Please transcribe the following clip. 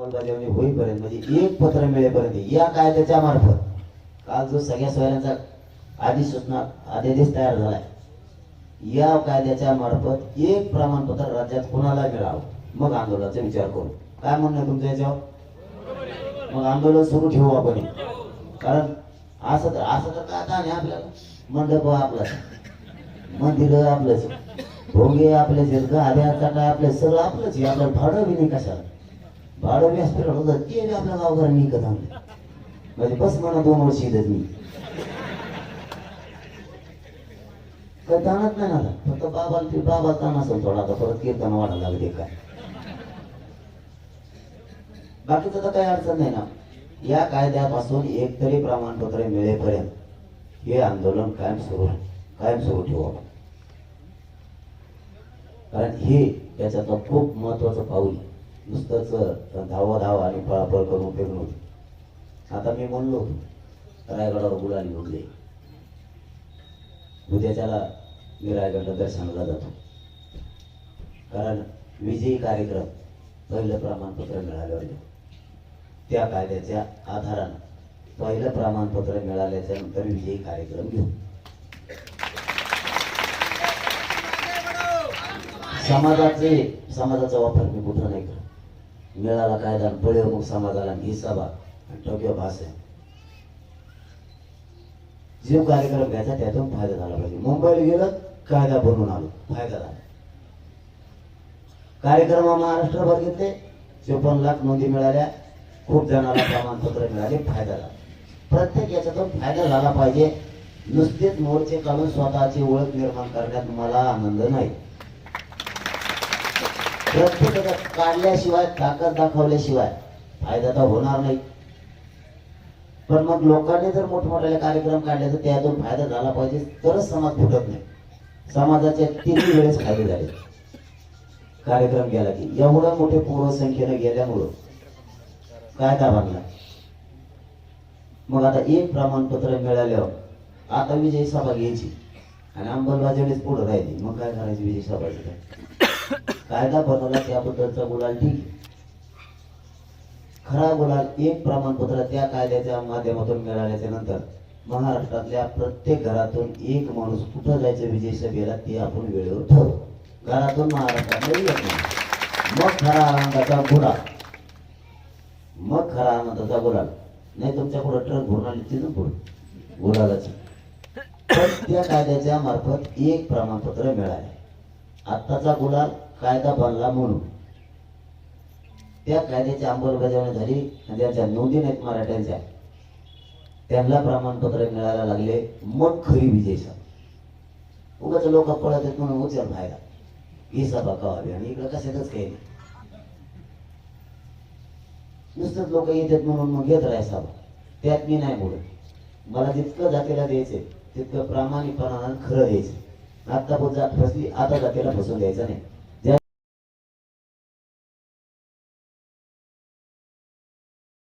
अंमलबजावणी होईपर्यंत म्हणजे एक पत्र मिळेपर्यंत या कायद्याच्या मार्फत काल जो सगळ्या सोयऱ्यांचा सूचना अध्यादेश तयार झालाय या कायद्याच्या मार्फत एक प्रमाणपत्र राज्यात कोणाला मिळावं? मग आंदोलनाचा विचार करू. काय म्हणणं तुमचं तुमच्या याच्यावर? मग आंदोलन सुरू ठेवू आपण. कारण असं तर असं तर काय काय नाही आपल्याला? मंडप आपलं. मंदिर आपलंच. भोगे आपले गाड्या चाटा आपले? सगळं आपलंच आहे. आपलं भाडं बी नाही कशाला. भाडं बी हॉस्पिटल होतं ते बी आपल्या गावकऱ्यांनी विकत आणलं. म्हणजे बस मला दोन वर्ष येतात मी. काही ताणत नाही ना फक्त बाबा ते बाबा ताण असेल थोडा आता परत कीर्तन वाढायला लागते काय बाकीचं तर काही अडचण नाही ना. या कायद्यापासून एक तरी प्रमाणपत्र मिळेपर्यंत हे आंदोलन कायम सुरू कायम सुरू ठेवा कारण हे याच्यातलं खूप महत्वाचं पाऊल नुसतंच धावा धावा आणि पळापळ करून उपयोग आता मी म्हणलो होतो रायगडावर गुलाली घेऊन उद्याच्याला मी रायगडला दर्शनाला जातो. कारण विजयी कार्यक्रम पहिलं प्रमाणपत्र मिळाल्यावर. त्या कायद्याच्या आधारानं पहिलं प्रमाणपत्र मिळाल्याच्या नंतर विजयी कार्यक्रम घेऊ. समाजाचे समाजाचा वापर मी कुठं नाही करत. मिळाला कायदा पळेव मग समाजाला ही सभा आणि टोक्यो भास आहे जे कार्यक्रम घ्यायचा त्यातून फायदा झाला पाहिजे मुंबईला गेलं कायदा बनवून आलो फायदा झाला कार्यक्रम महाराष्ट्रभर घेतले चोपन्न लाख नोंदी मिळाल्या खूप जणांना प्रमाणपत्र मिळाले फायदा झाला प्रत्येक याच्यातून फायदा झाला पाहिजे नुसतेच मोर्चे काढून स्वतःची ओळख निर्माण करण्यात मला आनंद नाही प्रत्येकाचा काढल्याशिवाय ताकद दाखवल्याशिवाय फायदा तर होणार नाही. पण मग लोकांनी जर मोठमोठ्याले कार्यक्रम काढले तर त्यातून फायदा झाला पाहिजे तरच समाज फुटत नाही. समाजाचे तिन्ही वेळेस फायदे झाले? कार्यक्रम गेला की एवढ्या मोठे पूर्वसंख्येनं गेल्यामुळं गेल्यामुळं कायदा बांधला मग आता एक प्रमाणपत्र मिळाल्यावर आता विजयी सभा घ्यायची. आणि अंमलबजावणीच पुढे राहिली. मग काय करायची विजय सभाचं काय? कायदा बनवला त्याबद्दलचा गुलाल ठीक आहे. खरा गुलाल एक प्रमाणपत्र त्या कायद्याच्या माध्यमातून मिळाल्याच्या नंतर महाराष्ट्रातल्या प्रत्येक घरातून एक माणूस कुठं जायचं विजय सभेला ते आपण वेळेवर ठरवू. घरातून महाराष्ट्रात येत नाही मग खरा आनंदाचा गुलाल. मग खरा आनंदाचा गुलाल. नाही तुमच्यापुढे ट्रक भरून आली तिथून पुढे. गुलालाची. त्या कायद्याच्या मार्फत एक प्रमाणपत्र मिळाले. आत्ताचा गुलाल कायदा बनला म्हणून. त्या कायद्याची अंमलबजावणी झाली आणि ज्यांच्या नोंदी नाहीत मराठ्यांच्या. त्यांना प्रमाणपत्र मिळायला लागले मग खरी विजय सभा उगाच लोक पळत आहेत म्हणून उचल व्हायला. ही सभा कवावी आणि इकडं कशातच काही नाही. नुसतंच लोक येतात म्हणून मग घेत राहाय सभा. त्यात मी नाही बोलत. मला जितकं जातीला द्यायचे तिथं प्रामाणिकपणानं खरं द्यायचं आता जात फसली आता जातीला फसवून द्यायचं नाही.